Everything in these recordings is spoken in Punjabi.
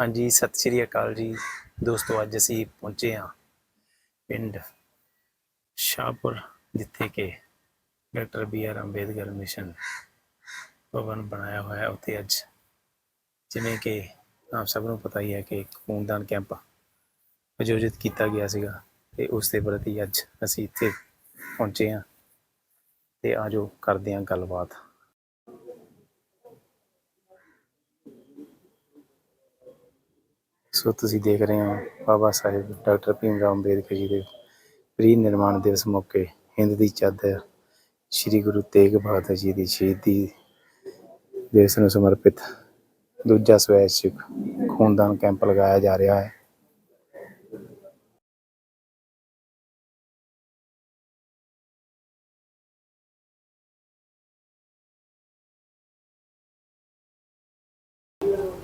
ਹਾਂਜੀ, ਸਤਿ ਸ਼੍ਰੀ ਅਕਾਲ ਜੀ। ਦੋਸਤੋ, ਅੱਜ ਅਸੀਂ ਪਹੁੰਚੇ ਹਾਂ ਪਿੰਡ ਸ਼ਾਹਪੁਰ, ਜਿੱਥੇ ਕਿ doctor B R Ambedkar mission Bhawan ਬਣਾਇਆ ਹੋਇਆ ਉੱਥੇ ਅੱਜ ਜਿਵੇਂ ਕਿ ਆਪ ਸਭ ਨੂੰ ਪਤਾ ਹੀ ਹੈ ਕਿ ਖੂਨਦਾਨ ਕੈਂਪ ਆਯੋਜਿਤ ਕੀਤਾ ਗਿਆ ਸੀਗਾ ਤੇ ਉਸ ਦੇ ਪ੍ਰਤੀ ਅੱਜ ਅਸੀਂ ਇੱਥੇ ਪਹੁੰਚੇ ਹਾਂ ਤੇ ਆਜੋ ਕਰਦੇ ਹਾਂ ਗੱਲਬਾਤ। ਸੋ ਤੁਸੀਂ ਦੇਖ ਰਹੇ ਹੋ ਬਾਬਾ ਸਾਹਿਬ, ਡਾਕਟਰ ਭੀਮ ਰਾਓ ਅੰਬੇਦਕਰ ਜੀ ਦੇ ਪ੍ਰੀ ਨਿਰਮਾਣ ਦਿਵਸ ਮੌਕੇ, ਹਿੰਦ ਦੀ ਚਾਦਰ ਸ੍ਰੀ ਗੁਰੂ ਤੇਗ ਬਹਾਦਰ ਜੀ ਦੀ ਸ਼ਹੀਦੀ ਦਿਵਸ ਨੂੰ ਸਮਰਪਿਤ ਦੂਜਾ ਸਵੈਚਿਕ ਖੂਨਦਾਨ ਕੈਂਪ ਲਗਾਇਆ ਜਾ ਰਿਹਾ ਹੈ।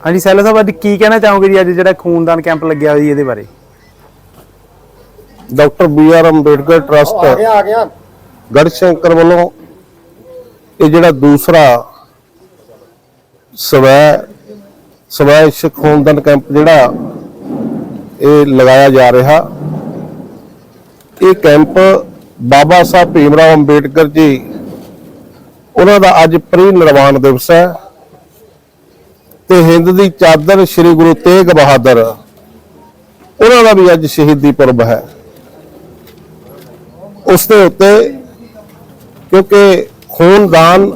ਹਾਂਜੀ ਸੈਲਾ ਸਾਹਿਬ ਅੱਜ ਕੀ ਕਹਿਣਾ ਚਾਹੋਗੇ ਜੀ? ਅੱਜ ਜਿਹੜਾ ਖੂਨਦਾਨ ਕੈਂਪ ਲੱਗਿਆ ਹੋਇਆ ਜੀ ਇਹਦੇ ਬਾਰੇ। Doctor B R Ambedkar trust ਆ ਗਿਆ ਆ ਗਿਆ। ਗੜਸ਼ੰਕਰ ਵੱਲੋਂ ਇਹ ਜਿਹੜਾ ਦੂਸਰਾ ਸਵੈ ਸਵੈ ਖੂਨਦਾਨ ਕੈਂਪ ਜਿਹੜਾ ਇਹ ਲਗਾਇਆ ਜਾ ਰਿਹਾ ਇਹ ਕੈਂਪ ਬਾਬਾ ਸਾਹਿਬ ਭੀਮ ਰਾਓ ਅੰਬੇਡਕਰ ਜੀ ਉਹਨਾਂ ਦਾ ਅੱਜ ਪ੍ਰੀ ਨਿਰਵਾਣ ਦਿਵਸ ਹੈ। ਤੇ ਹਿੰਦ ਦੀ ਚਾਦਰ ਸ੍ਰੀ ਗੁਰੂ ਤੇਗ ਬਹਾਦਰ। ਉਹਨਾਂ ਦਾ ਵੀ ਅੱਜ ਸ਼ਹੀਦੀ ਪੁਰਬ ਹੈ। ਉਸ ਦੇ ਉੱਤੇ ਕਿਉਂਕਿ ਖੂਨਦਾਨ,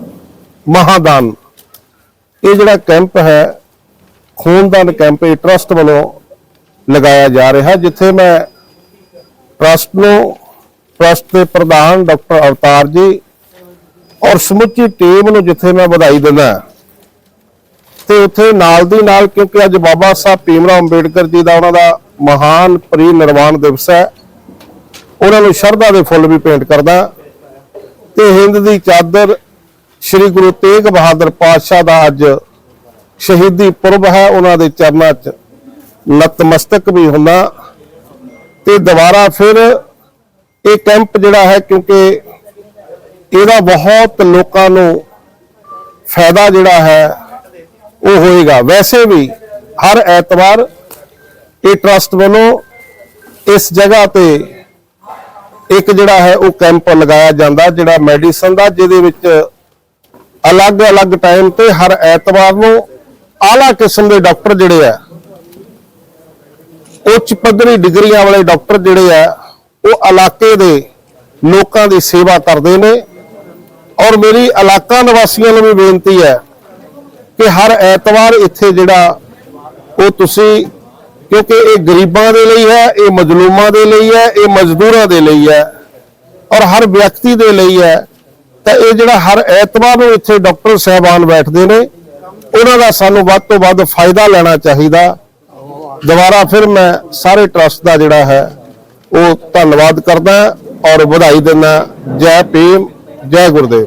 ਮਹਾਦਾਨ, ਇਹ ਜਿਹੜਾ ਕੈਂਪ ਹੈ, ਖੂਨਦਾਨ ਕੈਂਪ ਇਹ ਟਰਸਟ ਵੱਲੋਂ ਲਗਾਇਆ ਜਾ ਰਿਹਾ, ਜਿੱਥੇ ਮੈਂ ਟਰਸਟ ਨੂੰ, ਟਰਸਟ ਦੇ ਪ੍ਰਧਾਨ ਡਾਕਟਰ ਅਵਤਾਰ ਜੀ ਔਰ ਸਮੁੱਚੀ ਟੀਮ ਨੂੰ ਜਿੱਥੇ ਮੈਂ ਵਧਾਈ ਦਿੰਦਾ ਤੇ ਉੱਥੇ ਨਾਲ ਦੀ ਨਾਲ, ਕਿਉਂਕਿ ਅੱਜ ਬਾਬਾ ਸਾਹਿਬ ਭੀਮ ਰਾਓ ਅੰਬੇਡਕਰ ਜੀ ਦਾ ਉਹਨਾਂ ਦਾ ਮਹਾਨ ਪ੍ਰੀ ਨਿਰਵਾਣ ਦਿਵਸ ਹੈ, ਉਹਨਾਂ ਨੂੰ ਸ਼ਰਧਾ ਦੇ ਫੁੱਲ ਵੀ ਭੇਂਟ ਕਰਦਾ ਤੇ ਹਿੰਦ ਦੀ ਚਾਦਰ ਸ੍ਰੀ ਗੁਰੂ ਤੇਗ ਬਹਾਦਰ ਪਾਤਸ਼ਾਹ ਦਾ ਅੱਜ ਸ਼ਹੀਦੀ ਪੁਰਬ ਹੈ, ਉਹਨਾਂ ਦੇ ਚਰਨਾਂ 'ਚ ਨਤਮਸਤਕ ਵੀ ਹੁੰਦਾ। ਤੇ ਦੁਬਾਰਾ ਫਿਰ ਇਹ ਕੈਂਪ ਜਿਹੜਾ ਹੈ, ਕਿਉਂਕਿ ਇਹਦਾ ਬਹੁਤ ਲੋਕਾਂ ਨੂੰ ਫਾਇਦਾ ਜਿਹੜਾ ਹੈ ਉਹ ਹੋਏਗਾ। ਵੈਸੇ ਵੀ ਹਰ ਐਤਵਾਰ ਇਹ ਟਰਸਟ ਵੱਲੋਂ ਇਸ ਜਗ੍ਹਾ ਤੇ ਇੱਕ ਜਿਹੜਾ ਹੈ ਉਹ ਕੈਂਪ ਲਗਾਇਆ ਜਾਂਦਾ, ਜਿਹੜਾ ਮੈਡੀਸਨ ਦਾ, ਜਿਹਦੇ ਵਿੱਚ ਅਲੱਗ-ਅਲੱਗ ਟਾਈਮ ਤੇ ਹਰ ਐਤਵਾਰ ਨੂੰ ਆਲਾ ਕਿਸਮ ਦੇ ਡਾਕਟਰ ਜਿਹੜੇ ਆ, ਉੱਚ ਪੱਧਰੀ ਡਿਗਰੀਆਂ ਵਾਲੇ ਡਾਕਟਰ ਜਿਹੜੇ ਆ, ਉਹ ਇਲਾਕੇ ਦੇ ਲੋਕਾਂ ਦੀ ਸੇਵਾ ਕਰਦੇ ਨੇ। ਔਰ ਮੇਰੀ ਇਲਾਕਾ ਨਿਵਾਸੀਆਂ ਨੂੰ ਵੀ ਬੇਨਤੀ ਹੈ ਕਿ ਹਰ ਐਤਵਾਰ ਇੱਥੇ ਜਿਹੜਾ ਉਹ ਤੁਸੀਂ, ਕਿਉਂਕਿ ਇਹ ਗਰੀਬਾਂ ਦੇ ਲਈ ਹੈ, ਇਹ ਮਜ਼ਲੂਮਾਂ ਦੇ ਲਈ ਹੈ, ਇਹ ਮਜ਼ਦੂਰਾਂ ਦੇ ਲਈ ਹੈ ਔਰ ਹਰ ਵਿਅਕਤੀ ਦੇ ਲਈ ਹੈ, ਤਾਂ ਇਹ ਜਿਹੜਾ ਹਰ ਐਤਵਾਰ ਨੂੰ ਇੱਥੇ ਡਾਕਟਰ ਸਹਿਬਾਨ ਬੈਠਦੇ ਨੇ, ਉਹਨਾਂ ਦਾ ਸਾਨੂੰ ਵੱਧ ਤੋਂ ਵੱਧ ਫਾਇਦਾ ਲੈਣਾ ਚਾਹੀਦਾ। ਦੁਬਾਰਾ ਫਿਰ ਮੈਂ ਸਾਰੇ ਟਰਸਟ ਦਾ ਜਿਹੜਾ ਹੈ, ਉਹ ਧੰਨਵਾਦ ਕਰਦਾ ਔਰ ਵਧਾਈ ਦਿੰਦਾ। ਜੈ ਭੀਮ, ਜੈ ਗੁਰਦੇਵ।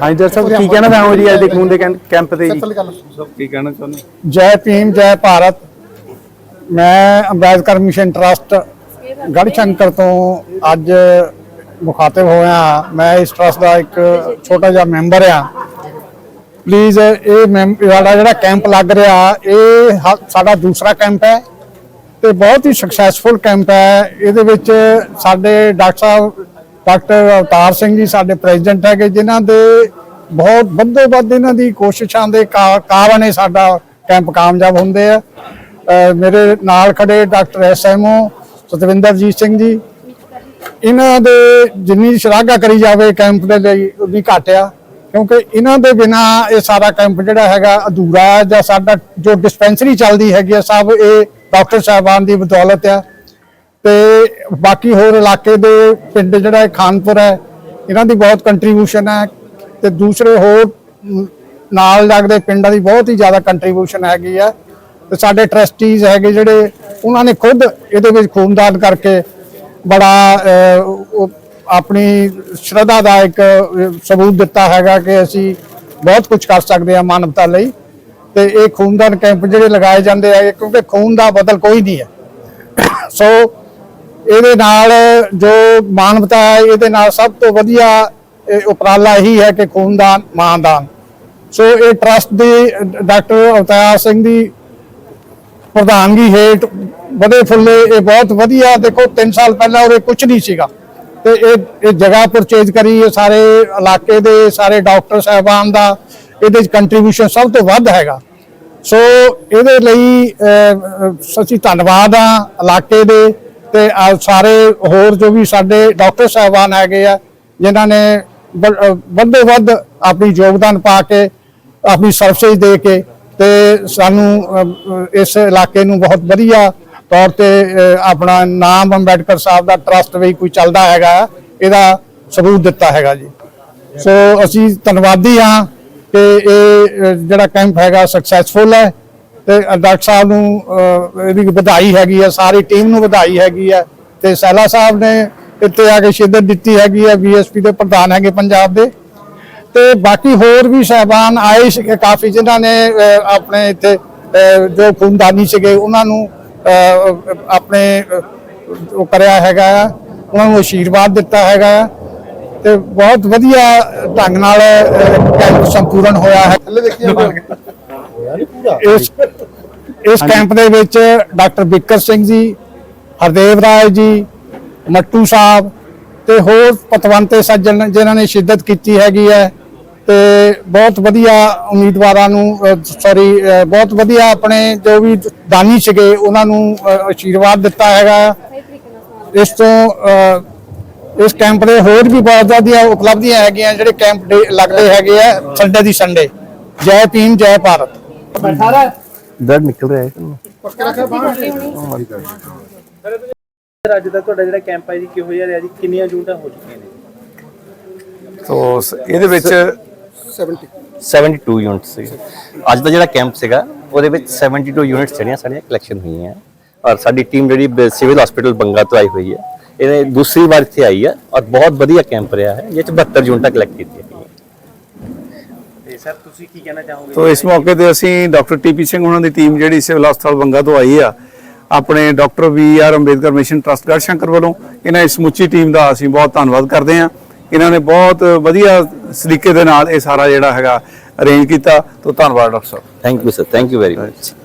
ਹਾਂਜੀ ਡਾਕਟਰ ਸਾਹਿਬ ਕੀ ਕਹਿਣਾ ਚਾਹੋਗੇ ਜੀ ਅੱਜ ਦੇ ਖੂਨ ਦੇ ਕੈਂ- ਕੈਂਪ ਤੇ ਜੀ? ਕੀ ਕਹਿਣਾ ਚਾਹੁੰਦੇ? ਜੈ ਭੀਮ ਜੈ ਭਾਰਤ। ਮੈਂ ਅੰਬੇਦਕਰ ਮਿਸ਼ਨ ਟਰਸਟ ਗੜਸ਼ੰਕਰ ਤੋਂ ਅੱਜ ਮੁਖਾਤਿਬ ਹੋਇਆ। ਮੈਂ ਇਸ ਟਰਸਟ ਦਾ ਇੱਕ ਛੋਟਾ ਜਿਹਾ ਮੈਂਬਰ ਆ ਪਲੀਜ਼ ਇਹ ਮੈਂਬ- ਸਾਡਾ ਜਿਹੜਾ ਕੈਂਪ ਲੱਗ ਰਿਹਾ ਇਹ ਹ- ਸਾਡਾ ਦੂਸਰਾ ਕੈਂਪ ਹੈ। ਤੇ ਬਹੁਤ ਹੀ ਸਕਸੈਸਫੁਲ ਕੈਂਪ ਹੈ। ਇਹਦੇ ਵਿੱਚ ਸਾਡੇ ਡਾਕਟਰ ਸਾਹਿਬ, ਡਾਕਟਰ ਅਵਤਾਰ ਸਿੰਘ ਜੀ ਸਾਡੇ ਪ੍ਰੈਜ਼ੀਡੈਂਟ ਹੈਗੇ, ਜਿਨ੍ਹਾਂ ਦੇ ਬਹੁਤ ਵੱਧੋ ਵੱਧ ਇਹਨਾਂ ਦੀ ਕੋਸ਼ਿਸ਼ਾਂ ਦੇ ਕਾ- ਕਾਰਨ ਇਹ ਸਾਡਾ ਕੈਂਪ ਕਾਮਯਾਬ ਹੁੰਦੇ ਆ। ਮੇਰੇ ਨਾਲ ਖੜੇ ਡਾਕਟਰ ਐਸਐਮਓ ਸਤਵਿੰਦਰਜੀਤ ਸਿੰਘ ਜੀ। ਇਹਨਾਂ ਦੇ ਜਿੰਨੀ ਸ਼ਲਾਘਾ ਕਰੀ ਜਾਵੇ ਕੈਂਪ ਦੇ ਲਈ ਉਨੀ ਘੱਟ ਆ। ਕਿਉਂਕਿ ਇਹਨਾਂ ਦੇ ਬਿਨਾ ਇਹ ਸਾਰਾ ਕੈਂਪ ਜਿਹੜਾ ਹੈਗਾ ਅਧੂਰਾ ਹੈ ਜਾਂ ਸਾਡਾ ਜੋ ਡਿਸਪੈਂਸਰੀ ਚੱਲਦੀ ਹੈਗੀ ਆ, ਸਭ ਇਹ ਡਾਕਟਰ ਸਾਹਿਬਾਨ ਦੀ ਬਦੌਲਤ ਆ ਤੇ ਬਾਕੀ ਹੋਰ ਇਲਾਕੇ ਦੇ ਪਿੰਡ ਜਿਹੜਾ ਹੈ ਖਾਨਪੁਰ ਹੈ ਇਹਨਾਂ ਦੀ ਬਹੁਤ ਕੰਟਰੀਬਿਊਸ਼ਨ ਹੈ। ਤੇ ਦੂਸਰੇ ਹੋਰ ਨਾਲ ਲੱਗਦੇ ਪਿੰਡਾਂ ਦੀ ਬਹੁਤ ਹੀ ਜ਼ਿਆਦਾ ਕੰਟਰੀਬਿਊਸ਼ਨ ਹੈਗੀ ਆ ਤੇ ਸਾਡੇ ਟਰਸਟੀਜ਼ ਹੈਗੇ ਜਿਹੜੇ ਉਹਨਾਂ ਨੇ ਖੁਦ ਇਹਦੇ ਵਿੱਚ ਖੂਨਦਾਨ ਕਰਕੇ ਬੜਾ ਆਪਣੀ ਸ਼ਰਧਾ ਦਾ ਇੱਕ ਅਹ, ਸਬੂਤ ਦਿੱਤਾ ਹੈਗਾ ਕਿ ਅਸੀਂ ਬਹੁਤ ਕੁਝ ਕਰ ਸਕਦੇ ਹਾਂ ਮਾਨਵਤਾ ਲਈ। ਤੇ ਇਹ ਖੂਨਦਾਨ ਕੈਂਪ ਜਿਹੜੇ ਲਗਾਏ ਜਾਂਦੇ ਆ ਕਿਉਂਕਿ ਖੂਨ ਦਾ ਬਦਲ ਕੋਈ ਨਹੀਂ ਹੈ। ਸੋ ਇਹਦੇ ਨਾਲ ਜੋ ਮਾਨਵਤਾ ਹੈ, ਇਹਦੇ ਨਾਲ ਸਭ ਤੋਂ ਵਧੀਆ ਇਹ ਉਪਰਾਲਾ ਇਹੀ ਹੈ ਕਿ ਖੂਨਦਾਨ, ਮਾਨਦਾਨ। ਸੋ ਇਹ ਟਰਸਟ ਦੀ, ਡਾਕਟਰ ਅਵਤਾਰ ਸਿੰਘ ਦੀ ਪ੍ਰਧਾਨਗੀ ਹੇਠ ਵਧੇ ਫੁੱਲੇ ਇਹ ਬਹੁਤ ਵਧੀਆ, ਦੇਖੋ 3 ਸਾਲ ਪਹਿਲਾਂ ਉਰੇ ਕੁਝ ਨਹੀਂ ਸੀਗਾ। ਤੇ ਇਹ ਇਹ ਜਗ੍ਹਾ ਪਰਚੇਜ ਕਰੀ, ਇਹ ਸਾਰੇ ਇਲਾਕੇ ਦੇ ਸਾਰੇ ਡਾਕਟਰ, ਸਾਹਿਬਾਨ ਦਾ, ਇਹਦੇ ਚ ਕੰਟਰੀਬਿਊਸ਼ਨ ਸਭ ਤੋਂ ਵੱਧ ਹੈਗਾ। ਸੋ ਇਹਦੇ ਲਈ ਅਸੀਂ ਧੰਨਵਾਦ ਆ ਇਲਾਕੇ ਦੇ ਤੇ ਸਾਰੇ ਹੋਰ ਜੋ ਵੀ ਸਾਡੇ ਡਾਕਟਰ ਸਾਹਿਬਾਨ ਹੈਗੇ ਆ, ਜਿਨ੍ਹਾਂ ਨੇ ਵ- ਵੱਧੋ ਵੱਧ ਆਪਣੀ ਯੋਗਦਾਨ ਪਾ ਕੇ, ਆਪਣੀ ਸਰਵਿਸ ਦੇ ਕੇ ਤੇ ਸਾਨੂੰ ਇਸ ਇਲਾਕੇ ਨੂੰ ਬਹੁਤ ਵਧੀਆ ਤੌਰ ਤੇ ਆਪਣਾ ਨਾਮ ਅੰਬੇਡਕਰ ਸਾਹਿਬ ਦਾ ਟਰਸਟ ਵੀ ਕੋਈ ਚੱਲਦਾ ਹੈਗਾ ਇਹਦਾ ਸਬੂਤ ਦਿੱਤਾ ਹੈਗਾ ਜੀ। ਸੋ ਅਸੀਂ ਧੰਨਵਾਦੀ ਹਾਂ ਕਿ ਇਹ ਜਿਹੜਾ ਕੈਂਪ ਹੈਗਾ ਸਕਸੈਸਫੁਲ ਹੈ ਤੇ ਡਾਕਟਰ ਸਾਹਿਬ ਨੂੰ ਇਹਦੀ ਵਧਾਈ ਹੈਗੀ ਹੈ ਸਾਰੀ ਟੀਮ ਨੂੰ ਵਧਾਈ ਹੈਗੀ ਹੈ ਤੇ ਸੈਲਾ ਸਾਹਿਬ ਨੇ ਇੱਥੇ ਆ ਕੇ ਸ਼ਿੱਦਤ ਦਿੱਤੀ ਹੈਗੀ ਹੈ ਬੀਐਸਪੀ ਦੇ ਪ੍ਰਧਾਨ ਹੈਗੇ ਪੰਜਾਬ ਦੇ। ਤੇ ਬਾਕੀ ਹੋਰ ਵੀ ਸਹਿਬਾਨ ਆਏ ਸੀਗੇ ਕਾਫੀ ਜਿਨ੍ਹਾਂ ਨੇ ਆਪਣੇ ਇੱਥੇ ਜੋ ਖੂਨਦਾਨੀ ਸੀਗੇ ਉਹਨਾਂ ਨੂੰ ਆਪਣੇ ਉਹ ਕਰਿਆ ਹੈਗਾ ਆ, ਉਹਨਾਂ ਨੂੰ ਆਸ਼ੀਰਵਾਦ ਦਿੱਤਾ ਹੈਗਾ ਆ। ਤੇ ਬਹੁਤ ਵਧੀਆ ਢੰਗ ਨਾਲ ਕੈਂਪ ਸੰਪੂਰਨ ਹੋਇਆ ਹੈ। ਇਸ ਇਸ ਕੈਂਪ ਦੇ ਵਿੱਚ ਡਾਕਟਰ ਬਿੱਕਰ ਸਿੰਘ ਜੀ ਹਰਦੇਵ ਰਾਏ ਜੀ ਮੱਟੂ ਸਾਹਿਬ ਤੇ ਹੋਰ ਪਤਵੰਤੇ ਸੱਜਣ ਜਿਨ੍ਹਾਂ ਨੇ ਸ਼ਿੱਦਤ ਕੀਤੀ ਹੈਗੀ ਹੈ ਤੇ ਬਹੁਤ ਵਧੀਆ ਉਮੀਦਵਾਰਾਂ ਨੂੰ ਸੌਰੀ ਬਹੁਤ ਵਧੀਆ ਆਪਣੇ ਜੋ ਵੀ ਦਾਨੀ ਸੀਗੇ ਉਹਨਾਂ ਨੂੰ ਅ, ਆਸ਼ੀਰਵਾਦ ਦਿੱਤਾ ਹੈਗਾ। ਇਸ ਤੋਂ ਇਸ ਕੈਂਪ ਦੇ ਹੋਰ ਵੀ ਬਹੁਤ ਵਧੀਆ ਉਪਲਬਧੀਆਂ ਹੈਗੀਆਂ ਜਿਹੜੇ ਕੈਂਪ ਲੱਗਦੇ ਹੈਗੇ ਆ ਸੰਡੇ ਦੀ ਸੰਡੇ। ਜੈ ਭੀਮ ਜੈ ਭਾਰਤ। ਦਰਦ ਨਿਕਲ ਰਿਹਾ ਹੈ ਸਰ ਅੱਜ ਦਾ ਤੁਹਾਡਾ ਜਿਹੜਾ ਕੈਂਪ ਹੈ ਜੀ ਕਿਹੋ ਜਿਹਾ ਰਿਹਾ ਜੀ? ਕਿੰਨੀਆਂ ਯੂਨਿਟਾਂ ਹੋ ਚੁੱਕੀਆਂ ਨੇ? ਤੋ ਸ- ਇਹਦੇ ਵਿੱਚ 72 ਯੂਨਿਟ ਸੀ। ਅੱਜ ਦਾ ਜਿਹੜਾ ਕੈਂਪ ਸੀਗਾ ਉਹਦੇ ਵਿੱਚ 72 ਯੂਨਿਟਸ ਜਿਹੜੀਆਂ ਸਾਡੀਆਂ ਕਲੈਕਸ਼ਨ ਹੋਈਆਂ। ਔਰ ਸਾਡੀ ਟੀਮ ਜਿਹੜੀ ਸਿਵਲ ਹਸਪੀਟਲ ਬੰਗਾ ਤੋਂ ਆਈ ਹੋਈ ਹੈ। ਇਹਨੇ ਦੂਸਰੀ ਵਾਰ ਇੱਥੇ ਆਈ ਹੈ ਔਰ ਬਹੁਤ ਵਧੀਆ ਕੈਂਪ ਰਿਹਾ ਹੈ ਇਹ ਚ 72 ਯੂਨਿਟਾਂ ਕਲੈਕਟ ਕੀਤੀਆਂ ਗਈਆਂ ਤੇ ਸਰ ਤੁਸੀਂ ਕੀ ਕਹਿਣਾ ਚਾਹੋਗੇ? ਤੋ ਇਸ ਮੌਕੇ ਤੇ ਅਸੀਂ ਡਾਕਟਰ ਟੀਪੀ ਸਿੰਘ ਉਹਨਾਂ ਦੀ ਟੀਮ ਜਿਹੜੀ ਸਿਵਲ ਹਸਪਤਾਲ ਬੰਗਾ ਤੋਂ ਆਈ ਆ ਆਪਣੇ doctor B R Ambedkar mission trust Garhshankar ਵੱਲੋਂ ਇਹਨਾਂ ਦੀ ਸਮੁੱਚੀ ਟੀਮ ਦਾ ਅਸੀਂ ਬਹੁਤ ਧੰਨਵਾਦ ਕਰਦੇ ਹਾਂ। ਇਹਨਾਂ ਨੇ ਬਹੁਤ ਵਧੀਆ ਸਲੀਕੇ ਦੇ ਨਾਲ ਇਹ ਸਾਰਾ ਜਿਹੜਾ ਹੈਗਾ ਅਰੇਂਜ ਕੀਤਾ। ਤੋ ਧੰਨਵਾਦ doctor Sahib. Thank you sir thank you very much